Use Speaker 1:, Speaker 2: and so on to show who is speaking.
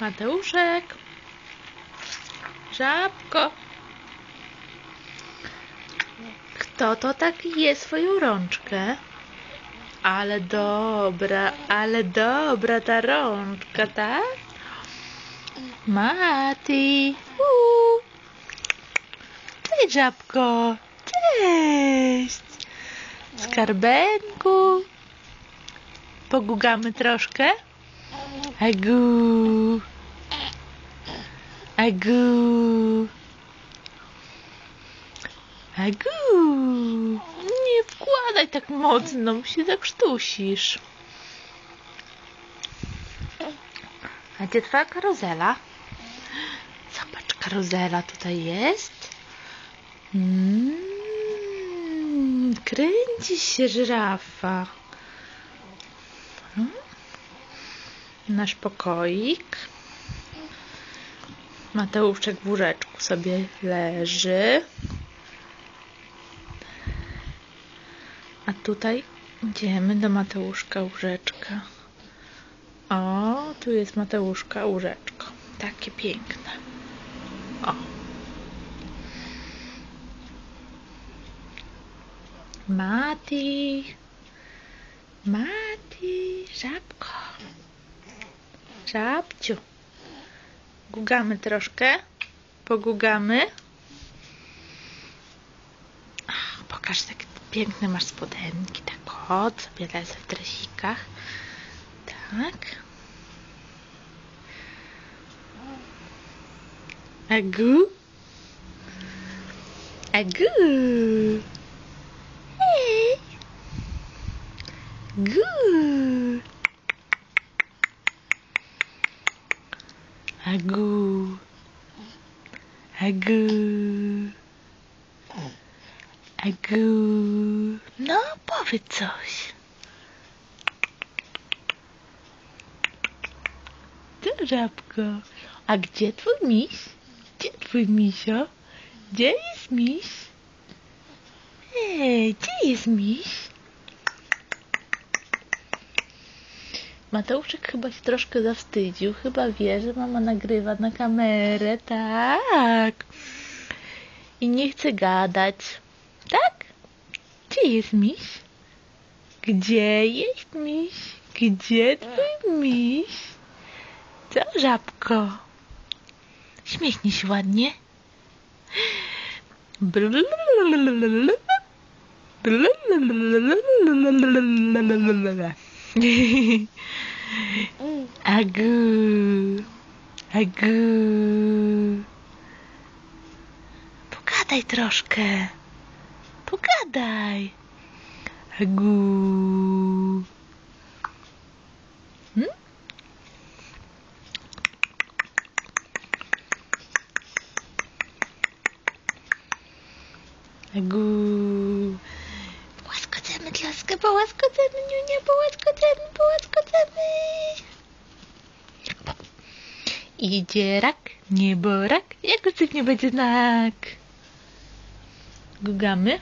Speaker 1: Mateuszek. Żabko. Kto to tak je swoją rączkę? Ale dobra, ale dobra ta rączka, tak? Mati. Cześć, żabko. Cześć. Skarbenku. Pogugamy troszkę? Agu. Agu. Agu. Nie wkładaj tak mocno, bo się zakrztusisz. A gdzie twoja karuzela? Zobacz, karuzela tutaj jest. Mm, kręci się żyrafa. Nasz pokoik. Mateuszek w łóżeczku sobie leży. A tutaj idziemy do Mateuszka łóżeczka. O, tu jest Mateuszka łóżeczko. Takie piękne. O. Mati. Mati, żabko. Żabciu. Gugamy troszkę. Pogugamy. Ach, pokaż, jak piękne masz spodenki. Tak, o, sobie lecę w dresikach. Tak. Agu. Agu. Hej. Gu. Agu. Agu. Agu. No, powiedz coś. Ty, żabko. A gdzie twój miś? Gdzie twój misio? Gdzie jest miś? Ej, gdzie jest miś? Mateuszek chyba się troszkę zawstydził. Chyba wie, że mama nagrywa na kamerę. Tak. I nie chce gadać. Tak? Gdzie jest miś? Gdzie jest miś? Gdzie twój miś? Co, żabko? Śmiechnij się ładnie. Agu. Agu. Pogadaj troszkę. Pogadaj. Agu. Hmm? Agu. Łaskodzemy klaskę, połaskodzemy, niunia, połaskodzemy, połaskodzemy. Idzie rak, niebo rak, jak ucywnie będzie znak. Gugamy.